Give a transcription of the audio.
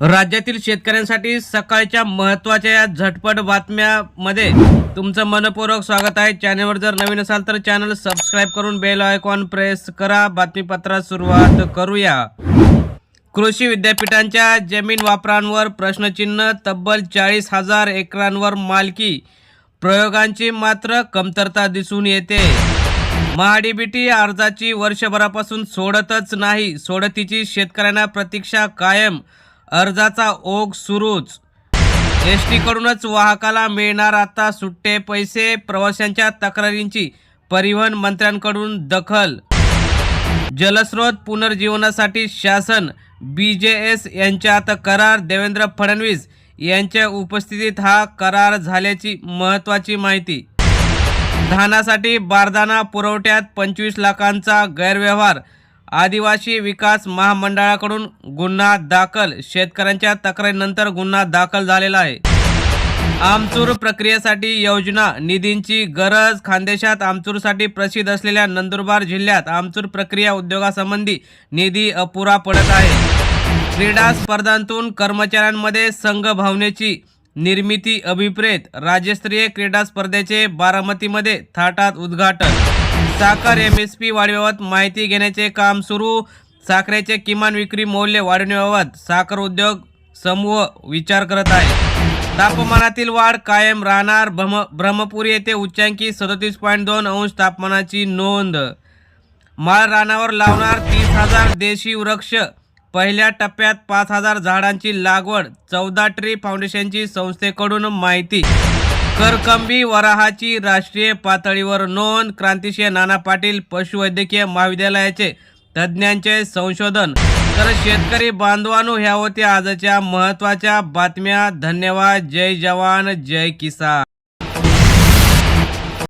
राज्यातील शेतकऱ्यांसाठी सकाळच्या महत्त्वाच्या या झटपट बातम्यामध्ये तुमचं मनपूर्वक स्वागत आहे. चॅनलवर जर नवीन असाल तर चॅनल सबस्क्राईब करून बेल आयकॉन प्रेस करा. बातमीपत्रात सुरुवात करूया. कृषी विद्यापीठांच्या जमीन वापरांवर प्रश्नचिन्ह तब्बल चाळीस हजार एकरांवर मालकी. प्रयोगांची मात्र कमतरता दिसून येते. महाडीबीटी अर्जाची वर्षभरापासून सोडतच नाही. सोडतीची शेतकऱ्यांना प्रतीक्षा कायम. अर्जाचा ओघ सुरूच. एस टीकडूनच वाहकाला मिळणार आता सुट्टे पैसे प्रवाशांच्या तक्रारींची परिवहन मंत्र्यांकडून दखल. जलस्रोत पुनर्जीवनासाठी शासन बी जे एस यांच्यात करार देवेंद्र फडणवीस यांच्या उपस्थितीत हा करार झाल्याची महत्त्वाची माहिती. धानासाठी बारदाना पुरवठ्यात पंचवीस लाखांचा गैरव्यवहार आदिवासी विकास महामंडळाकडून गुन्हा दाखल. शेतकऱ्यांच्या तक्रारीनंतर गुन्हा दाखल झालेला आहे. आमचूर प्रक्रियेसाठी योजना निधींची गरज खानदेशात आमचूरसाठी प्रसिद्ध असलेल्या नंदुरबार जिल्ह्यात आमचूर प्रक्रिया उद्योगासंबंधी निधी अपुरा पडत आहे. क्रीडा स्पर्धांतून कर्मचाऱ्यांमध्ये संघभावनेची निर्मिती अभिप्रेत. राज्यस्तरीय क्रीडा स्पर्धेचे बारामतीमध्ये थाटात उद्घाटन. साखर एम एस पी वाढीबाबत माहिती घेण्याचे काम सुरू. साखरेचे किमान विक्री मूल्य वाढवण्याबाबत साखर उद्योग समूह विचार करत आहे. तापमानातील वाढ कायम राहणार. ब्रह्म ब्रह्मपुरी येथे उच्चांकी सदतीस पॉईंट दोन अंश तापमानाची नोंद. माळ रानावर लावणार तीस हजार देशी वृक्ष. पहिल्या टप्प्यात पाच हजार झाडांची लागवड. चौदा ट्री फाउंडेशनची संस्थेकडून माहिती करकंबी वराहाची राष्ट्रीय पातळीवर नोंद क्रांतिसिंह नाना पाटील पशुवैद्यकीय महाविद्यालयाचे तज्ज्ञांचे संशोधन. तर शेतकरी बांधवांनो ह्या होत्या आजच्या महत्त्वाच्या बातम्या. धन्यवाद. जय जवान जय किसान.